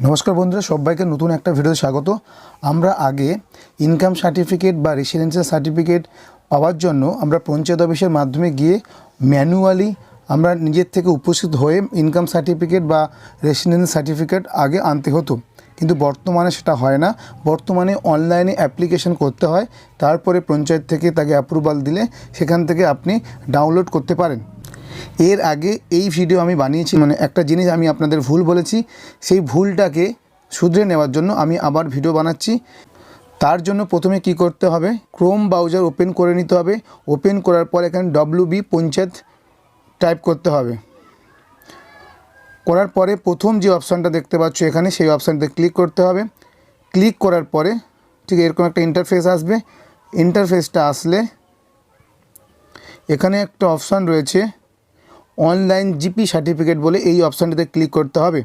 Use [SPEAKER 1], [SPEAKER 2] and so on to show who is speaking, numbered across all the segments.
[SPEAKER 1] নমস্কার বন্ধুরা, সবাইকে নতুন একটা ভিডিও স্বাগত। আমরা আগে ইনকাম সার্টিফিকেট বা রেসিডেন্সিয়াল সার্টিফিকেট পাওয়ার জন্য আমরা পঞ্চায়েত অফিসের মাধ্যমে গিয়ে ম্যানুয়ালি আমরা নিজের থেকে উপস্থিত হয়ে ইনকাম সার্টিফিকেট বা রেসিডেন্সিয়াল সার্টিফিকেট আগে আনতে হতো। কিন্তু বর্তমানে সেটা হয় না। বর্তমানে অনলাইনে অ্যাপ্লিকেশন করতে হয়, তারপরে পঞ্চায়েত থেকে তাকে অ্যাপ্রুভাল দিলে সেখান থেকে আপনি ডাউনলোড করতে পারেন। এর আগে এই ভিডিও আমি বানিয়েছি মানে একটা জিনিস আমি আপনাদের ভুল বলেছি, সেই ভুলটাকে শুধরে নেওয়ার জন্য আমি আবার ভিডিও বানাচ্ছি। তার জন্য প্রথমে কি করতে হবে ক্রোম ব্রাউজার ওপেন করে নিতে হবে। ওপেন করার পর এখানে ডব্লিউ বি পঞ্চায়েত টাইপ করতে হবে। করার পরে প্রথম যে অপশানটা দেখতে পাচ্ছ এখানে, সেই অপশানটা ক্লিক করতে হবে। ক্লিক করার পরে ঠিক এরকম একটা ইন্টারফেস আসবে। ইন্টারফেসটা আসলে এখানে একটা অপশান রয়েছে অনলাইন জিপি সার্টিফিকেট বলে এই অপশানটিতে ক্লিক করতে হবে।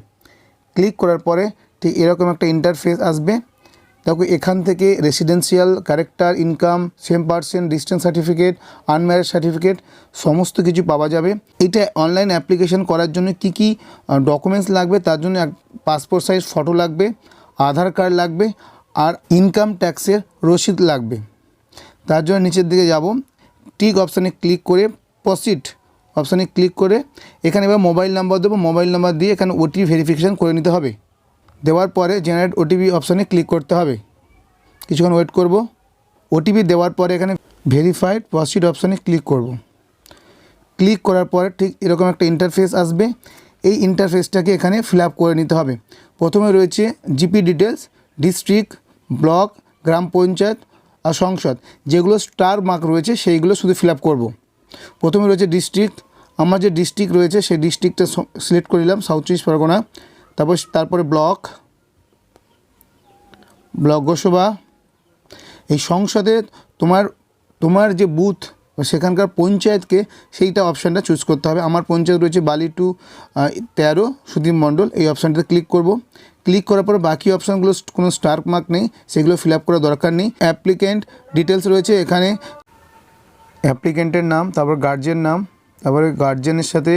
[SPEAKER 1] ক্লিক করার পরে ঠিক এরকম একটা ইন্টারফেস আসবে। দেখো এখান থেকে residential character income same percent distance certificate unmarriage certificate সমস্ত কিছু পাওয়া যাবে। এটা অনলাইন অ্যাপ্লিকেশন করার জন্য কি কি ডকুমেন্টস লাগবে, তার জন্য পাসপোর্ট সাইজ ফটো লাগবে, আধার কার্ড লাগবে, আর ইনকাম ট্যাক্সের রসিদ লাগবে। তার জন্য নিচের দিকে যাব। টিক অপশানে ক্লিক করে প্রসিড অপশানে ক্লিক করে এখানে এবার মোবাইল নাম্বার দেবো। মোবাইল নাম্বার দিয়ে এখানে ওটিপি ভেরিফিকেশান করে নিতে হবে। দেওয়ার পরে জেনারেট ওটিপি অপশানে ক্লিক করতে হবে। কিছুক্ষণ ওয়েট করব। ওটিপি দেওয়ার পরে এখানে ভেরিফাইড প্রসিড অপশানে ক্লিক করব। ক্লিক করার পরে ঠিক এরকম একটা ইন্টারফেস আসবে। এই ইন্টারফেসটাকে এখানে ফিল করে নিতে হবে। প্রথমে রয়েছে জিপি ডিটেলস ডিস্ট্রিক্ট ব্লক গ্রাম পঞ্চায়েত আর সংসদ। যেগুলো স্টার মার্ক রয়েছে, সেইগুলো শুধু ফিল করব। প্রথমে রয়েছে ডিস্ট্রিক্ট আমার যে ডিস্ট্রিক্ট রয়েছে, সেই ডিস্ট্রিক্টটা সিলেক্ট করে নিলাম সাউথ চব্বিশ পরগনা তারপর তারপরে ব্লক ব্লক গোসভা এই সংসদে তোমার তোমার যে বুথ সেখানকার পঞ্চায়েতকে সেইটা অপশানটা চুজ করতে হবে। আমার পঞ্চায়েত রয়েছে বালি টু তেরো, সুদীপ মণ্ডল, এই অপশানটাতে ক্লিক করব। ক্লিক করার পর বাকি অপশানগুলো কোনো স্টার মার্ক নেই, সেগুলো ফিল আপ করার দরকার নেই। অ্যাপ্লিকেন্ট ডিটেলস রয়েছে এখানে। অ্যাপ্লিকেন্টের নাম, তারপর গার্জেন নাম। তারপরে গার্জেনের সাথে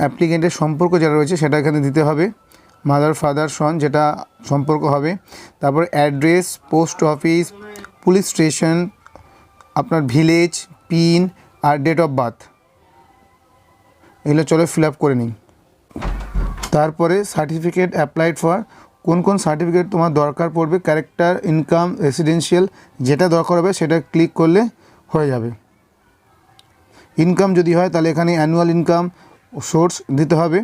[SPEAKER 1] অ্যাপ্লিকেন্টের সম্পর্ক যেটা রয়েছে সেটা এখানে দিতে হবে। মাদার ফাদার সন যেটা সম্পর্ক হবে। তারপর address post office police station আপনার ভিলেজ পিন আর ডেট অফ বার্থ এগুলো চলো ফিল আপ করে নিই। তারপরে সার্টিফিকেট অ্যাপ্লাইড ফর কোন কোন সার্টিফিকেট তোমার দরকার পড়বে ক্যারেক্টার ইনকাম রেসিডেন্সিয়াল যেটা দরকার হবে সেটা ক্লিক করলে হয়ে যাবে। ইনকাম যদি হয়, তাহলে এখানে অ্যানুয়াল ইনকাম সোর্স দিতে হবে।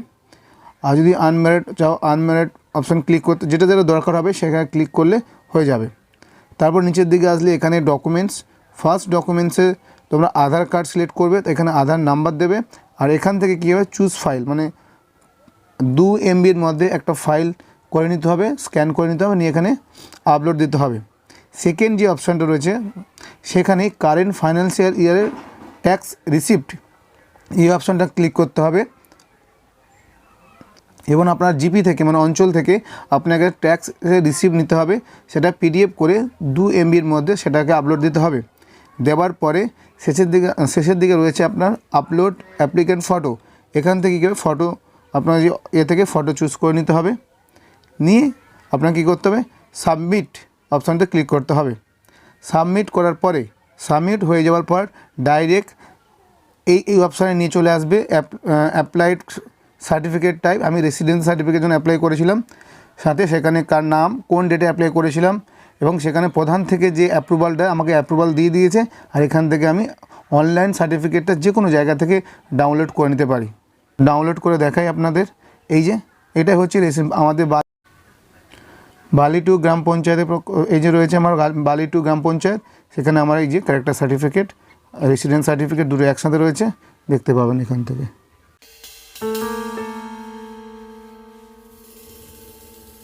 [SPEAKER 1] আর যদি আনম্যারিড চাও আনম্যারিড অপশান ক্লিক করতে, যেটা যেটা দরকার হবে, সেখানে ক্লিক করলে হয়ে যাবে। তারপর নিচের দিকে আসলে এখানে ডকুমেন্টস ফার্স্ট ডকুমেন্টসে তোমরা আধার কার্ড সিলেক্ট করবে এখানে আধার নাম্বার দেবে। আর এখান থেকে কী হবে? চুজ ফাইল মানে দু এমবির মধ্যে একটা ফাইল করে নিতে হবে স্ক্যান করে নিতে হবে, নিয়ে এখানে আপলোড দিতে হবে। সেকেন্ড যে অপশানটা রয়েছে, সেখানে কারেন্ট ফাইন্যান্সিয়াল ইয়ারের ট্যাক্স রিসিপ্ট এই অপশানটা ক্লিক করতে হবে। এবং আপনার জিপি থেকে মানে অঞ্চল থেকে আপনাকে ট্যাক্স রিসিপ্ট নিতে হবে। সেটা পিডিএফ করে দু এমবির মধ্যে সেটাকে আপলোড দিতে হবে। দেওয়ার পরে শেষের দিকে শেষের দিকে রয়েছে আপনার আপলোড অ্যাপ্লিকেন্ট ফটো এখান থেকে কী হবে ফটো আপনার যে এ থেকে ফটো চুজ করে নিতে হবে। নিয়ে আপনাকে কী করতে হবে? সাবমিট অপশানটা ক্লিক করতে হবে। সাবমিট করার পরে সাবমিট হয়ে যাওয়ার পর ডাইরেক্ট এই এই অপশানে নিয়ে চলে আসবে অ্যাপ্লাইড সার্টিফিকেট টাইপ। আমি রেসিডেন্স সার্টিফিকেট জন্য অ্যাপ্লাই করেছিলাম। সাথে সেখানে কার নাম, কোন ডেটে অ্যাপ্লাই করেছিলাম এবং সেখানে প্রধান থেকে যে অ্যাপ্রুভালটা আমাকে অ্যাপ্রুভাল দিয়ে দিয়েছে আর এখান থেকে আমি অনলাইন সার্টিফিকেটটা যে কোনো জায়গা থেকে ডাউনলোড করে নিতে পারি। ডাউনলোড করে দেখাই আপনাদের। এই যে এটা হচ্ছে রেসি আমাদের বালি টু গ্রাম পঞ্চায়েতের এই যে রয়েছে আমার বালি টু গ্রাম পঞ্চায়েত। সেখানে আমার এই যে ক্যারেক্টার সার্টিফিকেট রেসিডেন্ট সার্টিফিকেট দুটো একসাথে রয়েছে, দেখতে পাবেন এখান থেকে।